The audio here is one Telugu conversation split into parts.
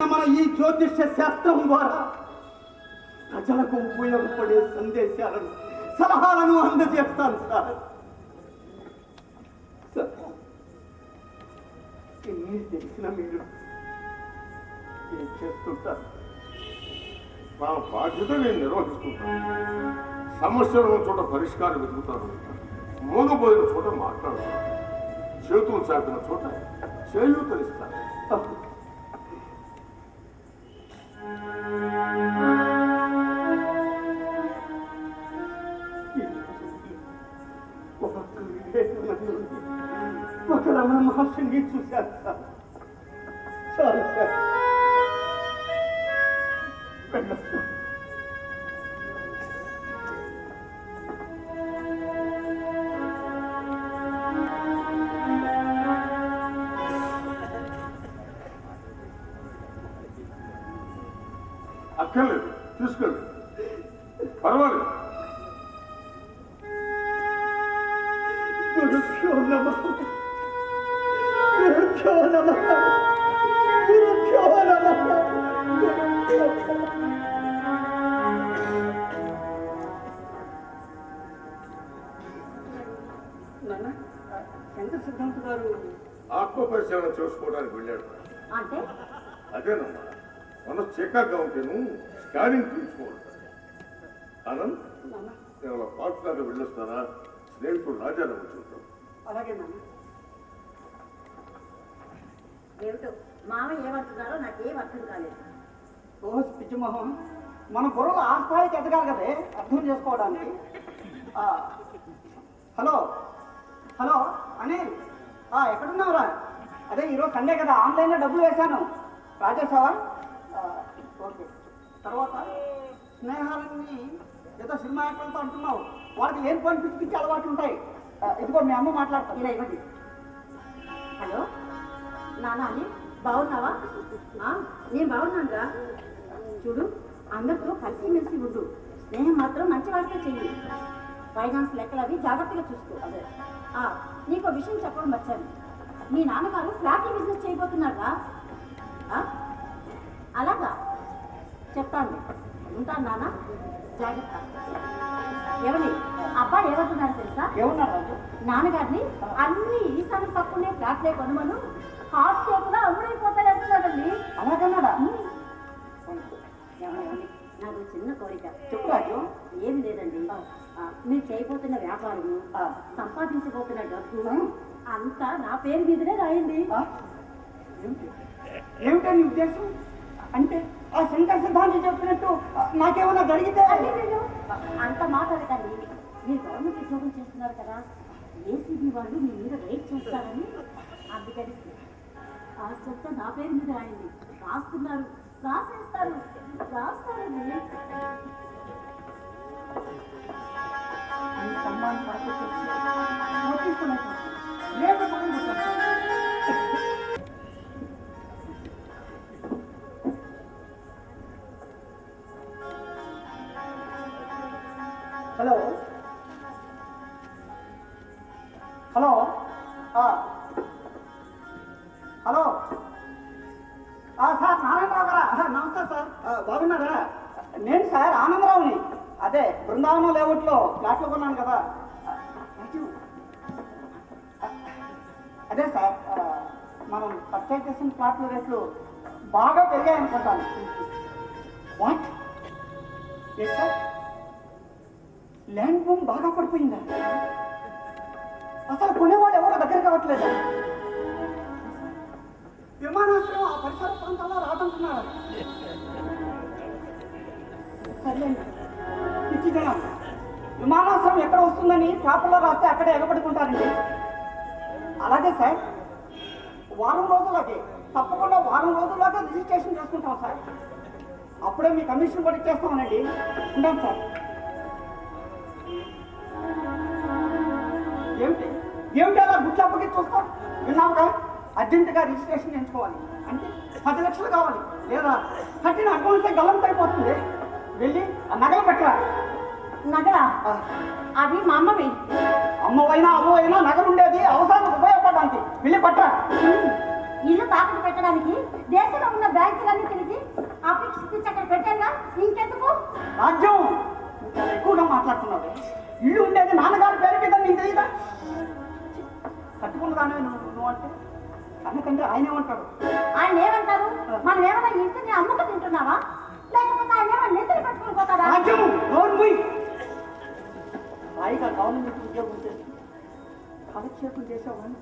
మన ఈ జ్యోతిష్య శాస్త్రం ద్వారా ప్రజలకు ఉపయోగపడే సందేశాలను సలహాలను అందజేస్తాను సార్. ఇన్ని తెలిసిన మీరు ఏం చేస్తుంటారు? నా బాధ్యత నేను నిర్వహిస్తుంటాను. సమస్యలు ఉన్న చోట పరిష్కారం వెతుకుతాను. మూగపోయిన చోట మాట్లాడతాను. చేతులు చాపిన చోట చేయూతనిస్తాను. రమణ మహర్షిని చూశాను సార్ చాలు సార్ వెళ్ళొస్తాను అక్కర్లేదు తీసుకెళ్ళి పర్వాలేదు. నమః ఆత్మ పరిశీలన చేసుకోవడానికి వెళ్ళాడు అంటే? అదేనమ్మా మన చీకాగా ఉంటేను స్కానింగ్ తీసుకోవాలి. నాన్న. నేను దాకా వెళ్ళొస్తానా? స్నేహితుడు రాజారావు చూద్దాం. అలాగే ఏమిటో? మామ ఏమంటున్నారో నాకేం అర్థం కాలేదు. ఓ పిచ్చిమోహం మన బుర్రలు ఆ స్థాయికి ఎదగాలి కదే అర్థం చేసుకోవడానికి. Hello hello Anil. ఎక్కడున్నావురా అదే ఈరోజు సండే కదా ఆన్లైన్లో డబ్బులు వేశాను. రాజేశావా? ఓకే. తర్వాత స్నేహాలని ఏదో సినిమా యాక్టర్లతో అంటున్నావు. వాడికి లేని పని పిచ్చి పిచ్చి అలవాట్లు ఉంటాయి. ఇదిగో మీ అమ్మ మాట్లాడతాను ఇలా ఇవ్వండి. హలో? నాన్న బాగున్నావా? నేను బాగున్నానురా. చూడు అందరితో కలిసిమెలిసి ఉండు. స్నేహం మాత్రం మంచి వాడితో చెయ్యి. ఫైనాన్స్ లెక్కలు అవి జాగ్రత్తగా చూసుకో. అదే నీకు విషయం చెప్పడం వచ్చాను. మీ నాన్నగారు ఫ్లాట్ బిజినెస్ చేయబోతున్నారా? అలాగా? చెప్తాను. ఉంటాను నాన్న. జాగ్రత్త. ఎవరి? అబ్బాయి ఏమంటున్నారు తెలుసా? నాన్నగారిని అన్ని ఈసారి పక్కనే ఫ్లాట్లే కొనమను. హాట్ కూడా అమ్ముడైపోతాయి అంటున్నాడండి అలాగన్నాడా? నాకు చిన్న కోరిక. చెప్పు రాజు. ఏమి లేదండి. మీరు చేయబోతున్న వ్యాపారము. సంపాదించబోతున్న డబ్బు. అంతా నా పేరు మీదనే రాయండి. ఆ? ఏమిటి? ఏమిటో నీ ఉద్దేశం? అంటే ఆ శంకర్ సిద్ధాంతి చెప్పినట్టు ఆ, నాకేమైనా జరిగితే? అంత మాట అనకండి. మీరు గవర్నమెంట్ ఉద్యోగం చేస్తున్నారు కదా. ఏసీబీ వాళ్ళు మీ మీద రైట్ చేస్తారని. అందుకని ఆ చెత్త నా పేరు మీద రాయండి. రాస్తున్నారు. రాసేస్తారు. రాస్తారండి. ఈ సన్మానం రేపు పక్కన నమస్తే సార్? బాగున్నారా? నేను సార్ ఆనందరావుని. అదే బృందావనం లేఅవుట్లో ఫ్లాట్లు కొన్నాను కదా. అదే సార్ మనం పర్చేజ్ చేసిన ఫ్లాట్ల రేట్లు బాగా పెరిగాయి అనుకుంటాను వాట్ సార్ ల్యాండ్ భూమి బాగా పడిపోయిందా? అసలు కొనేవాడు ఎవరో దగ్గర కావట్లేదు విమానాశ్రయం ఆ పరిసర ప్రాంతాల్లో రాదంటున్నారు. పిచ్చి జనం. విమానాశ్రయం ఎక్కడ వస్తుందని పేపర్లో రాస్తే అక్కడే ఎగబడుకుంటారండి. అలాగే సార్ వారం రోజులకి తప్పకుండా వారం రోజుల్లోగా రిజిస్ట్రేషన్ చేసుకుంటాం సార్. అప్పుడే మీ కమిషన్ కూడా ఇచ్చేస్తామనండి. ఉంటాం సార్. ఏమిటి? ఏమిటి అలా గుట్లప్పకి చూస్తాం? విన్నావుగా? అర్జెంటుగా రిజిస్ట్రేషన్ ఎంచుకోవాలి అంటే పది లక్షలు కావాలి. లేదా కట్టిన అకౌంట్ గల్లంత అయిపోతుంది వెళ్ళి ఆ నగలు పెట్టరా నగరా? ఆ, అవి మా అమ్మవి. అమ్మవైనా అవ్వైనా నగలు ఉండేది. అవసరానికి ఉపయోగపడడానికి. వెళ్ళి పట్టరా. ఇల్లు తాకట్టు పెట్టడానికి దేశంలో ఉన్న బ్యాంకులన్నీ తిరిగి అప్లికేషన్ ఇచ్చి అక్కడ పెట్టానుగా? ఇంకెందుకు? రాజ్యం. ఎక్కువగా మాట్లాడుతున్నావు. ఇల్లు ఉండేది నాన్నగారి పేరు మీద నీకు తెలియదా కట్టుకున్నదానే నువ్వు నువ్వు అంటే? కనుకంటే ఆయన ఏమంటాడు ఆయన ఏమంటారు మనం ఏమైనా ఇంటిని అమ్ముకు తింటున్నావా? గవర్నమెంట్ ఉద్యోగం కాలక్షేపం చేసేవాడిని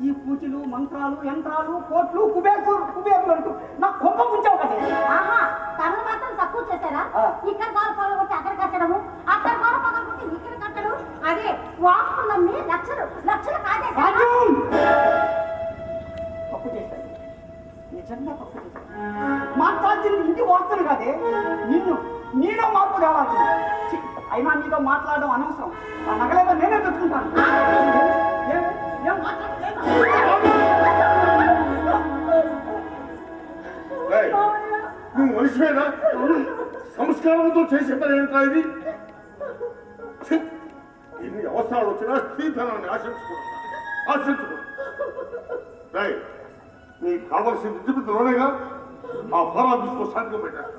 ఈ పూజలు మంత్రాలు యంత్రాలు కోట్లు కుబేరు కుబేరులు అంటూ నా కొంప ముంచావు కదా. ఆహా తనను మాత్రం తక్కువ చేశారా. ఇక్కడ గోడ పగలగొట్టి అక్కడ కట్టడము అక్కడ గోడ పగలగొట్టి ఇక్కడ కట్టడం అదే వాస్తు నమ్మి లక్షలు లక్షలు రాజ్యం తప్పు చేశాను నిజంగా తప్పు చేశాను మాట్లాడింది ఇంటి వాస్తవం కాదే నిన్ను నీలో మార్పు కావాల్సింది అయినా నీతో మాట్లాడడం అనవసరం. ఆ నగలేదో నేనే తెచ్చుకుంటాను? రేయ్, నువ్వు మనిషివేనా? సంస్కారంతో చేసే పని ఏంట్రా ఇది? ఎన్ని అవసరాలు వచ్చినా స్త్రీధనాన్ని ఆశించకూడదు రేయ్, నీకు కావలసిన విద్యుత్తులోనేగా ఆ ఫారం తీసుకో సాధ్యం పెట్టారు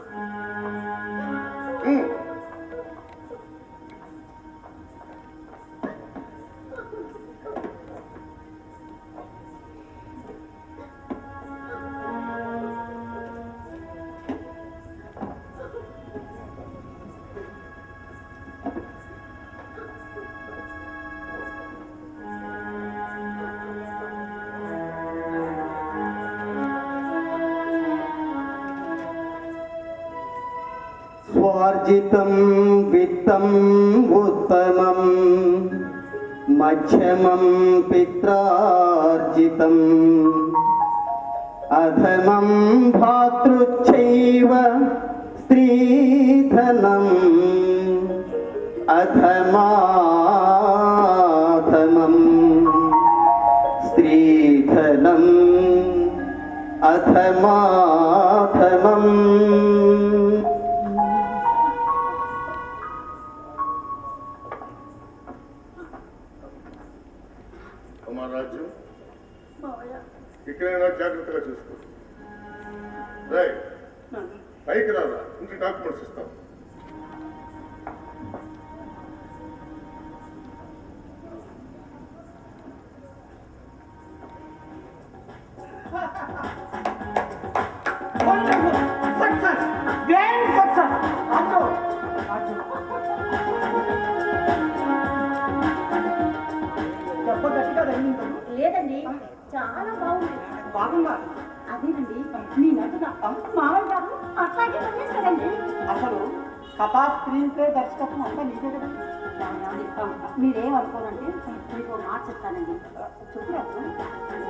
अर्जितं वित्तम् उत्तमं मध्यमं पित्रार्जितम्। अधमं भातृच्छैव स्त्रीधनम् अधमाधमम्। स्त्रीधनम् अधमा ఇంకా డాక్యుమెంట్స్ ఇస్తాం. కథా స్క్రీన్ ప్లే దర్శకత్వం అంతా నీదే కదా. మీరేం అనుకోనంటే మీకు మాట చెప్తానండి. చెప్పు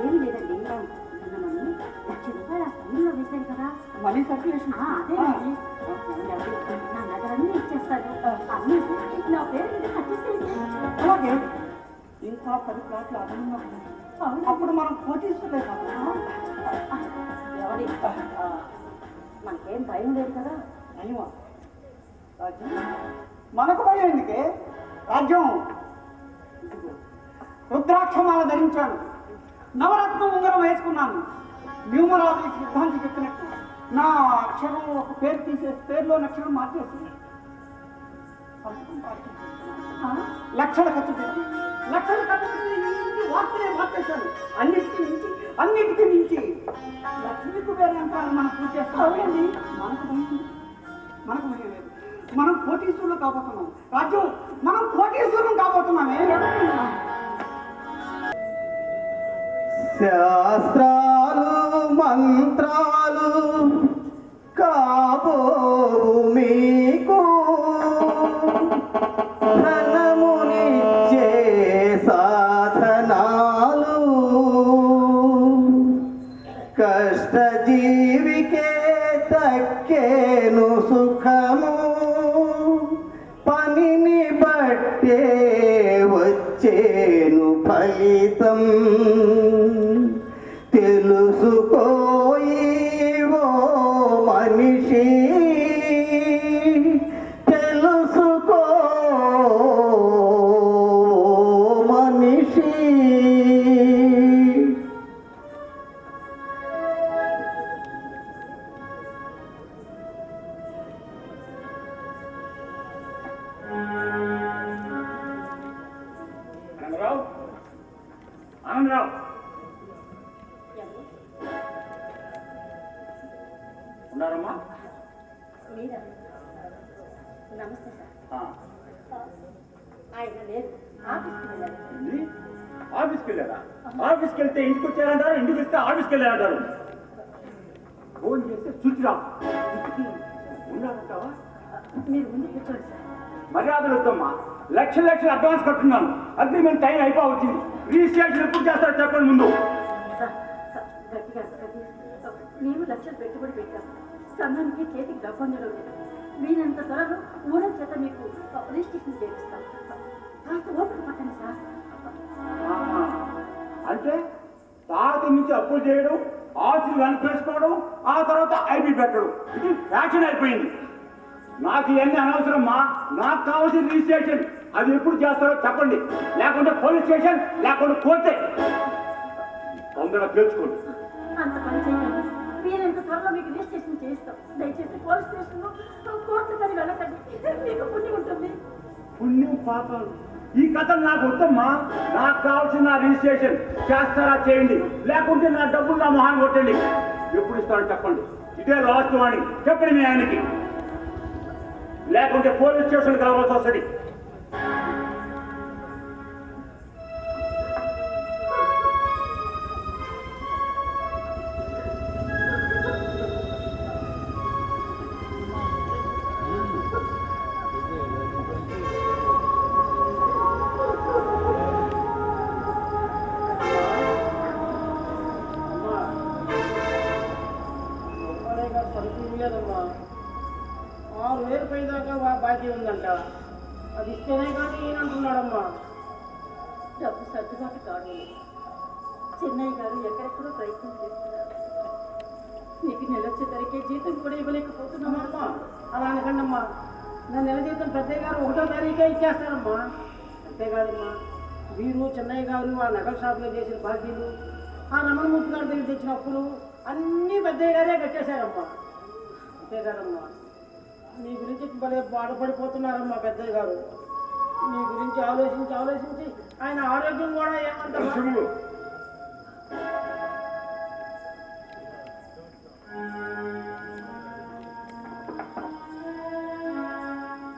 ఏమీ లేదండి మనం లక్ష రూపాయలు ఆ సమయంలో వేశారు కదా. Money circulation. అదేనండి. ఏమండి, నా నగలన్నీ ఇచ్చేస్తాను. అన్నీ నా పేరు మీద కట్టేసేయండి అలాగే. ఇంకా పది ప్లాట్లు అదనంగా. అప్పుడు మనం కోటీసులే కాదు. ఎవరి? మనకేం భయం లేదు కదా. రాజ్యం మనకు భయం ఎందుకే? రాజ్యం. రుద్రాక్షమాల ధరించాను. నవరత్న ఉంగరం వేసుకున్నాను. న్యూమరాలజీ సిద్ధాంతి చెప్పినట్టు నా అక్షరం ఒక పేరు తీసేసి పేరులో అక్షరం మార్చేసి లక్షల ఖర్చు పెట్టి. లక్షల ఖర్చు వాస్తులే మార్చేశాను అన్నిటికీ మించి అన్నిటికీ మించి. లక్ష్మీ కుబేరు అంటారు మనం పూజ చేస్తాం. మనకు. మనకు మనం కోటీశ్వరులు కాబోతున్నాం. రాజు మనం కోటీశ్వరులు కాబోతున్నామే. శాస్త్రాలు మంత్రాలు ఉన్నారమ్మా? నమస్తే ఆఫీస్కి వెళ్ళారు? ఆఫీస్కి వెళ్తే ఇంటికి వచ్చారంటారు ఇంటికి వస్తే ఆఫీస్కి వెళ్ళారంటారు ఫోన్ చేస్తే స్విచ్ రా ఉన్నారంటావా? మీరు ముందు కూర్చోండి సార్. మర్యాదలు వద్దమ్మా. లక్ష లక్షలు అడ్వాన్స్ కట్టున్నాను. అగ్రిమెంట్ టైం అయిపోవచ్చింది. రిజిస్ట్రేషన్ ఎప్పుడు చేస్తారో చెప్పండి ముందు. మేము లక్షలు పెట్టుబడి పెట్టాం. సంఘానికి చేతికి డబ్బు అందడం లేదు వీరంత త్వరలో ఊరం చేత మీకు రిజిస్ట్రేషన్ చేపిస్తాం కాస్త ఓపిక పట్టండి సార్. అంటే తాత నుంచి అప్పులు చేయడం ఆస్తులు కనిపేసుకోవడం ఆ తర్వాత ఐపీ పెట్టడం. ఇది ఫ్యాషన్ అయిపోయింది. నాకు ఇవన్నీ అనవసరమ్మా. నాకు కావాల్సిన రిజిస్ట్రేషన్. అది ఎప్పుడు చేస్తారో చెప్పండి. లేకుంటే పోలీస్ స్టేషన్ లేకుంటే కోర్టే. తొందరగా తెలుసుకోండి. అంత పని చేయండి వీరంత త్వరలో మీకు రిజిస్ట్రేషన్ చేయిస్తాం. దయచేసి పోలీస్ స్టేషన్లో కోర్టు పని వెళ్ళకండి. మీకు పుణ్యం ఉంటుంది. పుణ్యం పాపాలు ఈ కథలు నాకు వద్దమ్మా. నాకు కావాల్సిన రిజిస్ట్రేషన్ చేస్తారా చేయండి. లేకుంటే నా డబ్బులు నా మొహాన్ని కొట్టండి. ఎప్పుడు ఇస్తారో చెప్పండి. ఇదే లాస్ట్ వాణి. చెప్పండి మీ ఆయనకి. లేకుంటే పోలీస్ స్టేషన్ కావాల్సి వస్తుంది. బాకీ ఉందంట. అది ఇస్తేనే కానీ ఈయన అంటున్నాడమ్మా డబ్బు సర్దుబాటు కాదు. చెన్నయ్య గారు ఎక్కడెక్కడో ప్రయత్నం చేస్తున్నారు. మీకు నెల వచ్చేసరికి జీతం కూడా ఇవ్వలేకపోతున్నామా అమ్మా. అలా అనకండమ్మా. నా నెల జీతం పెద్దయ్య గారు ఒకటో తారీఖే ఇచ్చేస్తారమ్మా. అంతేకాదమ్మా వీరు చెన్నయ్య గారు ఆ నగల షాప్లో చేసిన బాకీలు ఆ రమణమూర్తి గారి దగ్గర తెచ్చిన అప్పులు అన్నీ పెద్దయ్య గారే కట్టేశారమ్మా. అంతేకాదమ్మా. మీ గురించి భలే బాధపడిపోతున్నారమ్మా పెద్దయ్య గారు. మీ గురించి ఆలోచించి ఆలోచించి ఆయన ఆరోగ్యం కూడా ఏమంటారు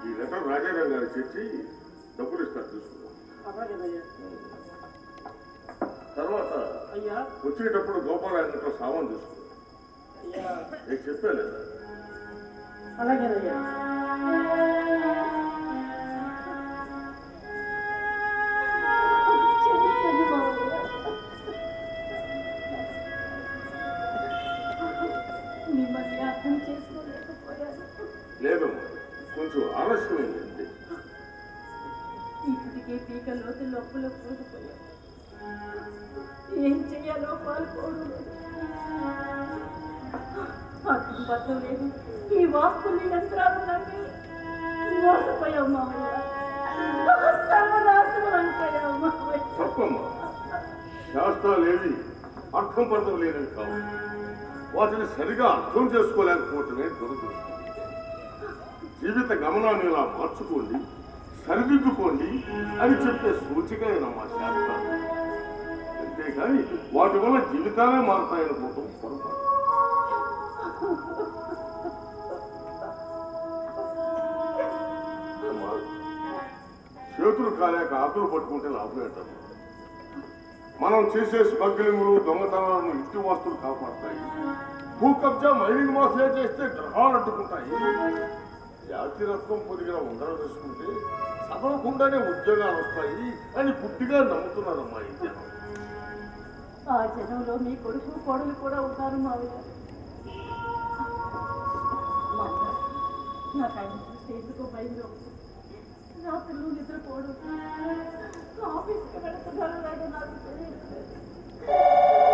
ఈ లెటర్ రాజారావు గారికి ఇచ్చి డబ్బులు ఇస్తారు అలాగేనయ్యా తర్వాత అయ్యా. వచ్చేటప్పుడు గోపాలయంలో సామాన్ అయ్యా. నేను చెప్పాలేదా अलग अलग అర్థం లేదు. ఈ వాస్తుని యంత్రాలు మోసపోయావు మావయ్య. సర్వనాశనం అయిపోయావు మావయ్య. తప్పమ్మా. శాస్త్రాలేవి అర్థం పర్థం లేదని కావు. వాటిని సరిగా అర్థం చేసుకోలేకపోవటమే దురదృష్టం. జీవిత గమనాన్ని ఇలా మార్చుకోండి సరిదిద్దుకోండి అని చెప్పే సూచిక మా శాస్త్రాలు. అంతేకాని వాటి వల్ల జీవితాలే మారుతాయనుకోవటం పొరపాటు. చేతులు కాలేక ఆకులు పట్టుకుంటే లాభం ఏంటది మనం చేసే స్మగ్లింగ్లు దొంగతనాలను ఇంటి వాస్తులు కాపాడతాయి. భూ కబ్జా మైనింగ్ మాఫియా చేస్తే గ్రహాలు అడ్డుకుంటాయి. జాతిరత్వం పొదిగిన ఉంగరం వేసుకుంటే చదవకుండానే ఉద్యోగాలు వస్తాయి అని పుట్టిగా నమ్ముతున్నారమ్మా ఈ జనం ఆ జనంలో మీ కొడుకు కోడలు కూడా ఉంటారు మావయ్య నాకు ఆయన చూస్తే ఎందుకో భయంగా రాత్రులు నిద్రపోవడం ఆఫీస్కి వెళుతున్నారో లేదో నాకు తెలియదు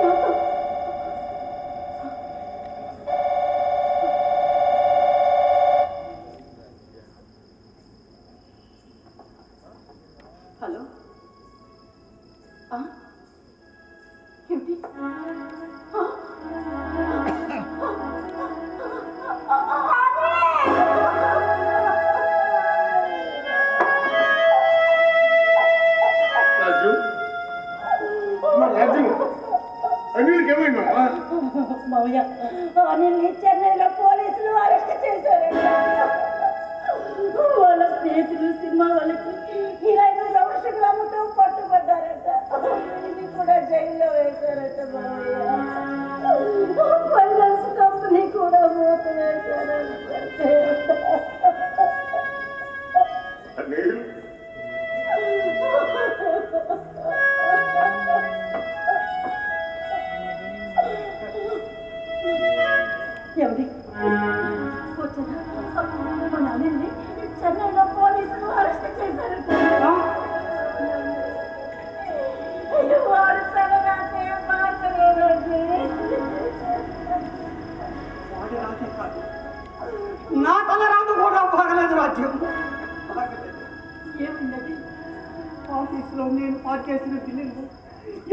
చేసిన బిల్లులు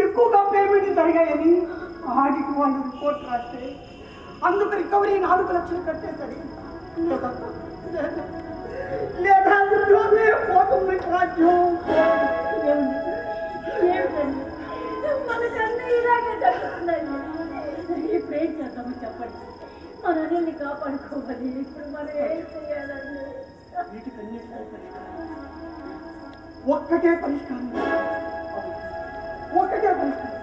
ఎక్కువగా పేమెంట్ జరిగాయని ఆడిట్ వాళ్ళు రిపోర్ట్ రాస్తే అందుకు రికవరీ నాలుగు లక్షలు కట్టేసరి లేదా పోతుంది రాజ్యం మనకన్నీ ఇలాగే జరుగుతున్నాయి ఇప్పుడు ఏం చేద్దామో చెప్పండి మన అనిల్ని కాపాడుకోవాలి ఇప్పుడు మనం ఏం చేయాలండి వీటికన్నిటికీ ఒక్కటే పరిష్కారం ఒక్కటే పరిష్కారం